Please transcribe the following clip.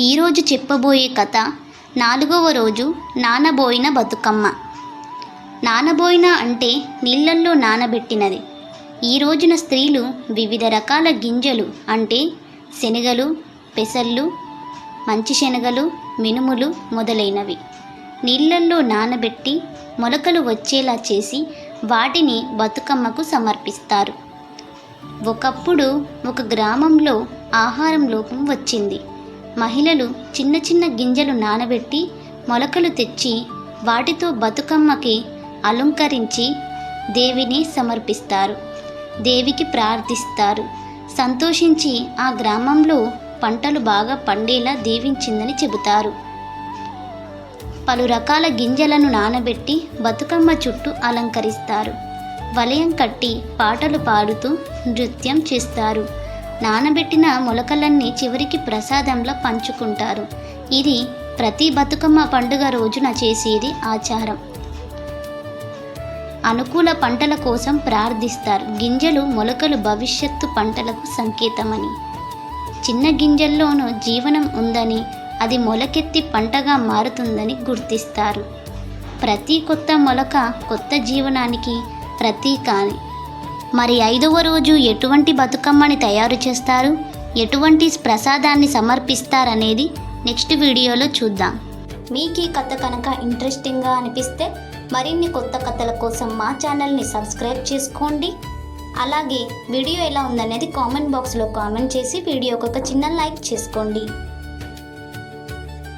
ఈరోజు చెప్పబోయే కథ నాలుగవ రోజు నానబోయిన బతుకమ్మ. నానబోయిన అంటే నీళ్ళల్లో నానబెట్టినది. ఈ రోజున స్త్రీలు వివిధ రకాల గింజలు అంటే శనగలు పెసళ్ళు మంచి శనగలు మినుములు మొదలైనవి. నీళ్ళల్లో నానబెట్టి మొలకలు వచ్చేలా చేసి వాటిని బతుకమ్మకు సమర్పిస్తారు. ఒకప్పుడు ఒక గ్రామంలో ఆహారం లోపం వచ్చింది. మహిళలు చిన్న చిన్న గింజలు నానబెట్టి మొలకలు తెచ్చి వాటితో బతుకమ్మకి అలంకరించి దేవిని సమర్పిస్తారు. దేవికి ప్రార్థిస్తారు. సంతోషించి ఆ గ్రామంలో పంటలు బాగా పండేలా దీవించిందని చెబుతారు. పలు రకాల గింజలను నానబెట్టి బతుకమ్మ చుట్టూ అలంకరిస్తారు. వలయం కట్టి పాటలు పాడుతూ నృత్యం చేస్తారు. నానబెట్టిన మొలకలన్నీ చివరికి ప్రసాదంలో పంచుకుంటారు. ఇది ప్రతి బతుకమ్మ పండుగ రోజున చేసేది ఆచారం. అనుకూల పంటల కోసం ప్రార్థిస్తారు. గింజలు మొలకలు భవిష్యత్తు పంటలకు సంకేతమని. చిన్న గింజల్లోనూ జీవనం ఉందని అది మొలకెత్తి పంటగా మారుతుందని గుర్తిస్తారు. ప్రతి కొత్త మొలక కొత్త జీవనానికి ప్రతీక అని. మరి ఐదవ రోజు ఎటువంటి బతుకమ్మని తయారు చేస్తారు? ఎటువంటి ప్రసాదాన్ని సమర్పిస్తారనేది నెక్స్ట్ వీడియోలో చూద్దాం. మీకు ఈ కథ కనుక ఇంట్రెస్టింగ్గా అనిపిస్తే మరిన్ని కొత్త కథల కోసం మా ఛానల్ని సబ్స్క్రైబ్ చేసుకోండి. అలాగే వీడియో ఎలా ఉందనేది కామెంట్ బాక్స్లో కామెంట్ చేసి వీడియోకి ఒక చిన్న లైక్ చేసుకోండి.